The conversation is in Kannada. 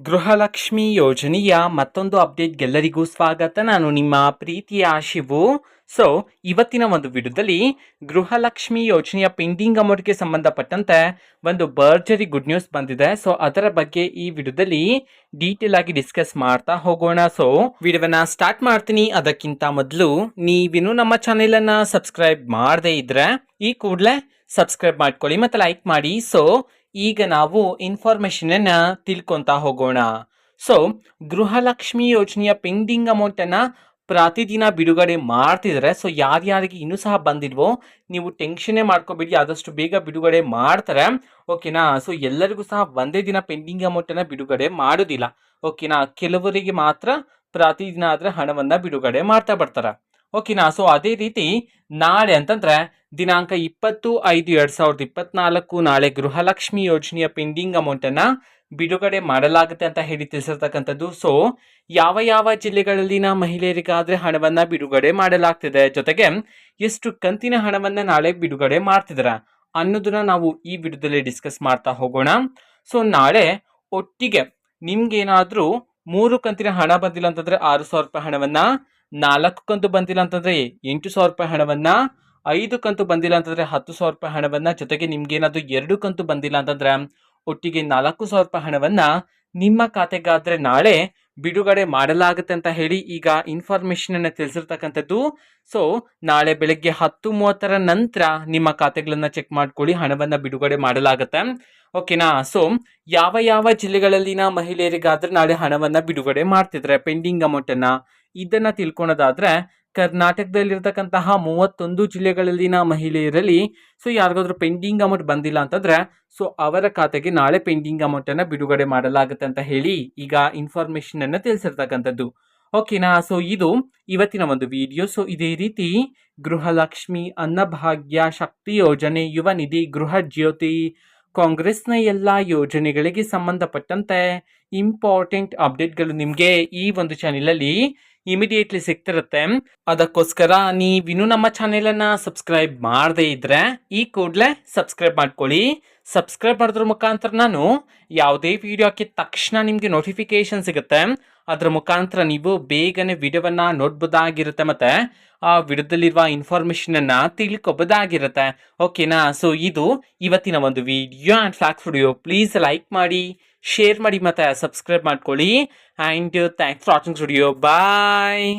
ಗೃಹಲಕ್ಷ್ಮಿ ಯೋಜನೆಯ ಮತ್ತೊಂದು ಅಪ್ಡೇಟ್ಗೆಲ್ಲರಿಗೂ ಸ್ವಾಗತ. ನಾನು ನಿಮ್ಮ ಪ್ರೀತಿಯ ಶಿವು. ಸೊ ಇವತ್ತಿನ ಒಂದು ವಿಡಿಯೋದಲ್ಲಿ ಗೃಹಲಕ್ಷ್ಮಿ ಯೋಜನೆಯ ಪೆಂಡಿಂಗ್ ಅಮೌಂಟ್ಗೆ ಸಂಬಂಧಪಟ್ಟಂತೆ ಒಂದು ಭರ್ಜರಿ ಗುಡ್ ನ್ಯೂಸ್ ಬಂದಿದೆ. ಸೊ ಅದರ ಬಗ್ಗೆ ಈ ವಿಡಿಯೋದಲ್ಲಿ ಡೀಟೇಲ್ ಆಗಿ ಡಿಸ್ಕಸ್ ಮಾಡ್ತಾ ಹೋಗೋಣ. ಸೊ ವಿಡಿಯೋವನ್ನ ಸ್ಟಾರ್ಟ್ ಮಾಡ್ತೀನಿ. ಅದಕ್ಕಿಂತ ಮೊದಲು ನೀವಿನ್ನು ನಮ್ಮ ಚಾನೆಲ್ ಅನ್ನ ಸಬ್ಸ್ಕ್ರೈಬ್ ಮಾಡದೇ ಇದ್ರೆ ಈ ಕೂಡಲೇ ಸಬ್ಸ್ಕ್ರೈಬ್ ಮಾಡ್ಕೊಳ್ಳಿ ಮತ್ತೆ ಲೈಕ್ ಮಾಡಿ. ಸೊ ಈಗ ನಾವು ಇನ್ಫಾರ್ಮೇಶನ್ ಅನ್ನ ತಿಳ್ಕೊಂತ ಹೋಗೋಣ. ಸೊ ಗೃಹಲಕ್ಷ್ಮಿ ಯೋಜನೆಯ ಪೆಂಡಿಂಗ್ ಅಮೌಂಟ್ ಅನ್ನ ಪ್ರತಿದಿನ ಬಿಡುಗಡೆ ಮಾಡ್ತಿದ್ದಾರೆ ಸೊ ಯಾರ್ಯಾರಿಗೆ ಇನ್ನೂ ಸಹ ಬಂದಿಲ್ವೋ, ನೀವು ಟೆನ್ಷನ್ನೇ ಮಾಡ್ಕೋಬೇಡಿ, ಆದಷ್ಟು ಬೇಗ ಬಿಡುಗಡೆ ಮಾಡ್ತಾರೆ. ಓಕೆನಾ ಸೊ ಎಲ್ಲರಿಗೂ ಸಹ ಒಂದೇ ದಿನ ಪೆಂಡಿಂಗ್ ಅಮೌಂಟ್ ಅನ್ನ ಬಿಡುಗಡೆ ಮಾಡೋದಿಲ್ಲ. ಓಕೆನಾ ಕೆಲವರಿಗೆ ಮಾತ್ರ ಪ್ರತಿದಿನ ಆದರೆ ಹಣವನ್ನು ಬಿಡುಗಡೆ ಮಾಡ್ತಾ ಬರ್ತಾರೆ. ಓಕೆನಾ? ಸೊ ಅದೇ ರೀತಿ ನಾಳೆ ಅಂತಂದ್ರೆ ದಿನಾಂಕ ಇಪ್ಪತ್ತು ಐದು ಎರಡು ಸಾವಿರದ ಇಪ್ಪತ್ನಾಲ್ಕು ನಾಳೆ ಗೃಹಲಕ್ಷ್ಮಿ ಯೋಜನೆಯ ಪೆಂಡಿಂಗ್ ಅಮೌಂಟ್ ಅನ್ನ ಬಿಡುಗಡೆ ಮಾಡಲಾಗುತ್ತೆ ಅಂತ ಹೇಳಿ ತಿಳಿಸಿರ್ತಕ್ಕಂಥದ್ದು. ಸೊ ಯಾವ ಯಾವ ಜಿಲ್ಲೆಗಳಲ್ಲಿನ ಮಹಿಳೆಯರಿಗಾದರೆ ಹಣವನ್ನ ಬಿಡುಗಡೆ ಮಾಡಲಾಗ್ತಿದೆ? ಜೊತೆಗೆ ಎಷ್ಟು ಕಂತಿನ ಹಣವನ್ನ ನಾಳೆ ಬಿಡುಗಡೆ ಮಾಡ್ತಿದಾರೆ ಅನ್ನೋದನ್ನ ನಾವು ಈ ವಿಡಿಯೋದಲ್ಲಿ ಡಿಸ್ಕಸ್ ಮಾಡ್ತಾ ಹೋಗೋಣ. ಸೊ ನಾಳೆ ಒಟ್ಟಿಗೆ ನಿಮಗೇನಾದರೂ ಮೂರು ಕಂತಿನ ಹಣ ಬಂದಿಲ್ಲ ಅಂತಂದ್ರೆ ಆರು ಸಾವಿರ ರೂಪಾಯಿ ಹಣವನ್ನ ನಾಲ್ಕು ಕಂತು ಬಂದಿಲ್ಲ ಅಂತಂದ್ರೆ ಎಂಟು ಸಾವಿರ ರೂಪಾಯಿ ಹಣವನ್ನ, ಐದು ಕಂತು ಬಂದಿಲ್ಲ ಅಂತಂದ್ರೆ ಹತ್ತು ಸಾವಿರ ರೂಪಾಯಿ ಹಣವನ್ನ, ಜೊತೆಗೆ ನಿಮಗೇನಾದರೂ ಎರಡು ಕಂತು ಬಂದಿಲ್ಲ ಅಂತಂದ್ರೆ ಒಟ್ಟಿಗೆ ನಾಲ್ಕು ಸಾವಿರ ರೂಪಾಯಿ ಹಣವನ್ನ ನಿಮ್ಮ ಖಾತೆಗಾದರೆ ನಾಳೆ ಬಿಡುಗಡೆ ಮಾಡಲಾಗುತ್ತೆ ಅಂತ ಹೇಳಿ ಈಗ ಇನ್ಫಾರ್ಮೇಶನ್ ಅನ್ನು ತಿಳಿಸಿರ್ತಕ್ಕಂಥದ್ದು. ಸೊ ನಾಳೆ ಬೆಳಗ್ಗೆ ಹತ್ತು ಮೂವತ್ತರ ನಂತರ ನಿಮ್ಮ ಖಾತೆಗಳನ್ನು ಚೆಕ್ ಮಾಡ್ಕೊಳ್ಳಿ, ಹಣವನ್ನು ಬಿಡುಗಡೆ ಮಾಡಲಾಗುತ್ತೆ. ಓಕೆನಾ ಸೊ ಯಾವ ಯಾವ ಜಿಲ್ಲೆಗಳಲ್ಲಿನ ಮಹಿಳೆಯರಿಗಾದ್ರೆ ನಾಳೆ ಹಣವನ್ನು ಬಿಡುಗಡೆ ಮಾಡ್ತಿದ್ರೆ ಪೆಂಡಿಂಗ್ ಅಮೌಂಟ್ ಇದನ್ನು ತಿಳ್ಕೊಳೋದಾದ್ರೆ ಕರ್ನಾಟಕದಲ್ಲಿರ್ತಕ್ಕಂತಹ ಮೂವತ್ತೊಂದು ಜಿಲ್ಲೆಗಳಲ್ಲಿನ ಮಹಿಳೆಯರಲ್ಲಿ ಸೊ ಯಾರಿಗಾದ್ರೂ ಪೆಂಡಿಂಗ್ ಅಮೌಂಟ್ ಬಂದಿಲ್ಲ ಅಂತಂದ್ರೆ ಸೊ ಅವರ ಖಾತೆಗೆ ನಾಳೆ ಪೆಂಡಿಂಗ್ ಅಮೌಂಟ್ ಅನ್ನ ಬಿಡುಗಡೆ ಮಾಡಲಾಗುತ್ತೆ ಅಂತ ಹೇಳಿ ಈಗ ಇನ್ಫಾರ್ಮೇಶನ್ ಅನ್ನ ತಿಳಿಸಿರ್ತಕ್ಕಂಥದ್ದು. ಓಕೆನಾ ಸೊ ಇದು ಇವತ್ತಿನ ಒಂದು ವಿಡಿಯೋ ಸೊ ಇದೇ ರೀತಿ ಗೃಹಲಕ್ಷ್ಮಿ ಅನ್ನಭಾಗ್ಯ ಶಕ್ತಿ ಯೋಜನೆ, ಯುವ ನಿಧಿ, ಗೃಹ ಜ್ಯೋತಿ, ಕಾಂಗ್ರೆಸ್ನ ಎಲ್ಲ ಯೋಜನೆಗಳಿಗೆ ಸಂಬಂಧಪಟ್ಟಂತೆ ಇಂಪಾರ್ಟೆಂಟ್ ಅಪ್ಡೇಟ್ಗಳು ನಿಮಗೆ ಈ ಒಂದು ಚಾನೆಲಲ್ಲಿ ಇಮಿಡಿಯೇಟ್ಲಿ ಸಿಗ್ತಿರುತ್ತೆ. ಅದಕ್ಕೋಸ್ಕರ ನೀವಿನ್ನೂ ನಮ್ಮ ಚಾನೆಲ್ ಅನ್ನ ಸಬ್ಸ್ಕ್ರೈಬ್ ಮಾಡದೇ ಇದ್ರೆ ಈ ಕೂಡಲೇ ಸಬ್ಸ್ಕ್ರೈಬ್ ಮಾಡ್ಕೊಳ್ಳಿ. ಸಬ್ಸ್ಕ್ರೈಬ್ ಮಾಡಿದ್ರ ಮುಖಾಂತರ ನಾನು ಯಾವುದೇ ವಿಡಿಯೋ ಹಾಕಿದ ತಕ್ಷಣ ನಿಮಗೆ ನೋಟಿಫಿಕೇಶನ್ ಸಿಗುತ್ತೆ. ಅದರ ಮುಖಾಂತರ ನೀವು ಬೇಗನೆ ವಿಡಿಯೋವನ್ನ ನೋಡ್ಬೋದಾಗಿರುತ್ತೆ ಮತ್ತೆ ಆ ವಿಡಿಯೋದಲ್ಲಿರುವ ಇನ್ಫಾರ್ಮೇಶನ್ ಅನ್ನ ತಿಳ್ಕೊಬೋದಾಗಿರುತ್ತೆ. ಓಕೆನಾ ಸೊ ಇದು ಇವತ್ತಿನ ಒಂದು video and flax video please like ಮಾಡಿ. ಶೇರ್ ಮಾಡಿ ಮತ್ತೆ ಸಬ್ಸ್ಕ್ರೈಬ್ ಮಾಡ್ಕೊಳ್ಳಿ. And thanks for watching video bye